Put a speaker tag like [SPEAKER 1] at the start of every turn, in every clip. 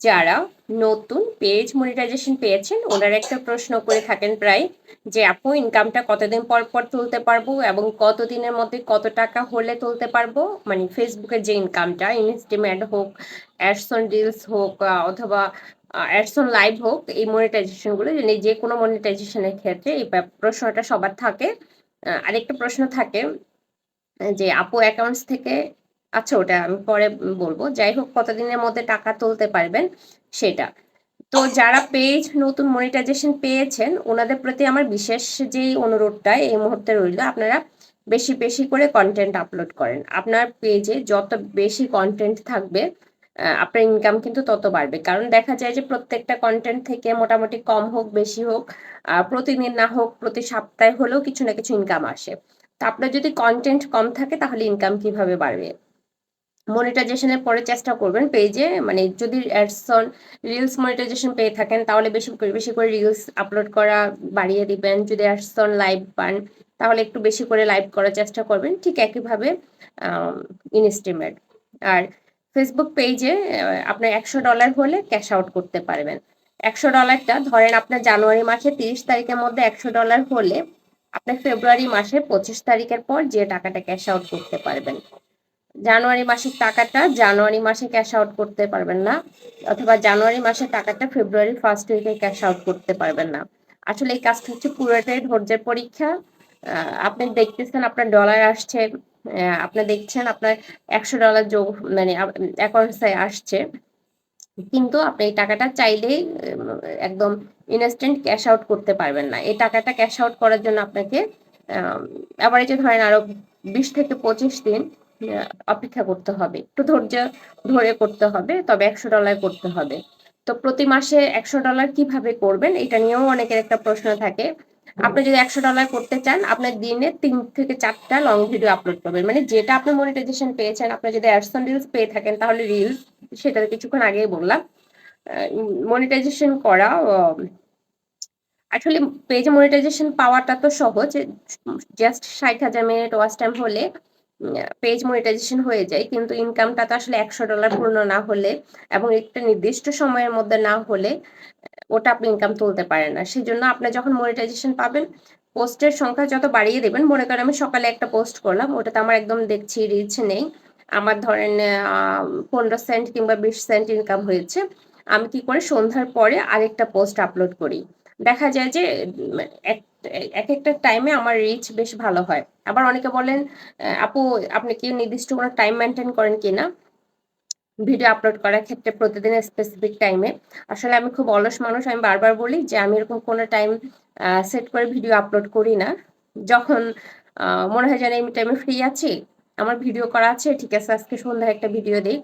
[SPEAKER 1] যারা নতুন page monetisation পেয়েছেন, ওনারা একটা প্রশ্ন করে থাকেন প্রায় যে, আপু ইনকামটা কতদিন পর পর তুলতে পারব এবং কতদিনের মধ্যে কত টাকা হলে তুলতে পারব? মানে ফেসবুকের যে ইনকামটা ইনস্টিমেট হোক অ্যাডসন রিলস হোক অথবা অ্যাডসন লাইভ হোক, এই মনিটাইজেশনগুলো মানে যে কোনো মনিটাইজেশনের ক্ষেত্রে এই প্রশ্নটা সবার থাকে। আরেকটা প্রশ্ন থাকে যে, আপু অ্যাকাউন্টস থেকে আচ্ছা ওটা আমি পরে বলব। যাই হোক, কতদিনের মধ্যে টাকা তুলতে পারবেন সেটা। তো যারা পেজ, নতুন মনিটাইজেশন পেয়েছেন, ওনাদের প্রতি আমার বিশেষ যেই অনুরোধটা এই মুহূর্তে রইল, আপনারা বেশি বেশি করে কন্টেন্ট আপলোড করেন। আপনার পেজে যত বেশি কন্টেন্ট থাকবে আপনার ইনকাম কিন্তু তত বাড়বে। কারণ দেখা যায় যে প্রত্যেকটা কন্টেন্ট থেকে মোটামুটি কম হোক, বেশি হোক প্রতিদিন না হোক, প্রতি সপ্তাহে হলেও কিছু না কিছু ইনকাম আসে। তা আপনার যদি কন্টেন্ট কম থাকে, তাহলে ইনকাম কীভাবে বাড়বে? মনিটাইজেশনের পরে চেষ্টা করবেন পেজে মানে যদি অ্যাডসন রিলস মনিটাইজেশন পেয়ে থাকেন, তাহলে বেশি করে বেশি করে রিলস আপলোড করা বাড়িয়ে দিবেন। যদি অ্যাডসন লাইভ পান, তাহলে একটু বেশি করে লাইভ করার চেষ্টা করবেন। ঠিক একইভাবে ইনস্টিমেট আর ফেসবুক পেজে আপনার একশো ডলার হলে ক্যাশ আউট করতে পারবেন। একশো ডলারটা ধরেন আপনার জানুয়ারি মাসে তিরিশ তারিখের মধ্যে একশো ডলার হলে আপনার ফেব্রুয়ারি মাসে পঁচিশ তারিখের পর যে টাকাটা ক্যাশ আউট করতে পারবেন। জানুয়ারি মাসের টাকাটা জানুয়ারি মাসে ক্যাশ আউট করতে পারবেন না, অথবা জানুয়ারি মাসের টাকাটা ফেব্রুয়ারি ফার্স্ট উইকে ক্যাশ আউট করতে পারবেন না। আসলে এই কাজটা হচ্ছে পুরোটাই ধৈর্যের পরীক্ষা। আপনি দেখতেছেন আপনার ডলার আসছে আপনি দেখছেন আপনার একশো ডলার যোগ মানে অ্যাকাউন্টসে আসছে। কিন্তু আপনি এই টাকাটা চাইলেই একদম ইনস্ট্যান্ট ক্যাশ আউট করতে পারবেন না। এই টাকাটা ক্যাশ আউট করার জন্য আপনাকে অ্যাভারেজে ধরেন আরও বিশ থেকে পঁচিশ দিন অপেক্ষা করতে হবে। একটু ধৈর্য ধরে করতে হবে, তবে একশো ডলার করতে হবে। তো প্রতি মাসে একশো ডলার কীভাবে করবেন, এটা নিয়েও অনেকের একটা প্রশ্ন থাকে। আপনি যদি একশো ডলার করতে চান, আপনার দিনে তিন থেকে চারটা লং ভিডিও আপলোড করবেন। মানে যেটা আপনি মনিটাইজেশন পেয়েছেন, আপনি যদি অ্যাডসন রিলস পেয়ে থাকেন, তাহলে রিলস সেটা কিছুক্ষণ আগেই বললাম। মনিটাইজেশন করা আসলে পেজে মনিটাইজেশন পাওয়াটা তো সহজ জাস্ট ষাট হাজার মিনিট ওয়াচ টাইম হলে পেজ মনিটাইজেশন হয়ে যায়, কিন্তু ইনকামটা তো আসলে একশো ডলার পূর্ণ না হলে এবং একটা নির্দিষ্ট সময়ের মধ্যে না হলে ওটা আপনি ইনকাম তুলতে পারেন না। সেই জন্য আপনি যখন মনিটাইজেশন পাবেন পোস্টের সংখ্যা যত বাড়িয়ে দেবেন, মনে করেন আমি সকালে একটা পোস্ট করলাম ওটাতে আমার একদম দেখছি রিচ নেই। আমার ধরেন পনেরো সেন্ট কিংবা বিশ সেন্ট ইনকাম হয়েছে। আমি কি করে সন্ধ্যার পরে আরেকটা পোস্ট আপলোড করি। দেখা যায় যে এক এক একটা টাইমে আমার রিচ বেশ ভালো হয়। আবার অনেকে বলেন আপু, আপনি কি নির্দিষ্ট কোনো টাইম মেনটেন করেন কিনা ভিডিও আপলোড করার ক্ষেত্রে প্রতিদিন স্পেসিফিক টাইমে আসলে আমি খুব অলস মানুষ, আমি বারবার বলি যে, আমি এরকম কোনো টাইম সেট করে ভিডিও আপলোড করি না। যখন মনে হয় যেন এই টাইমে ফ্রি আছি, আমার ভিডিও করা আছে, ঠিক আছে, আজকে সন্ধ্যায় একটা ভিডিও দিই।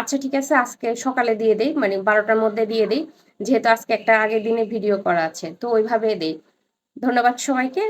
[SPEAKER 1] আচ্ছা ঠিক আছে, আজকে সকালে দিয়ে দিই মানে বারোটার মধ্যে দিয়ে দিই। যেহেতু আজকে একটা আগের দিনে ভিডিও করা আছে তো ওইভাবে দেই। ধন্যবাদ সবাইকে।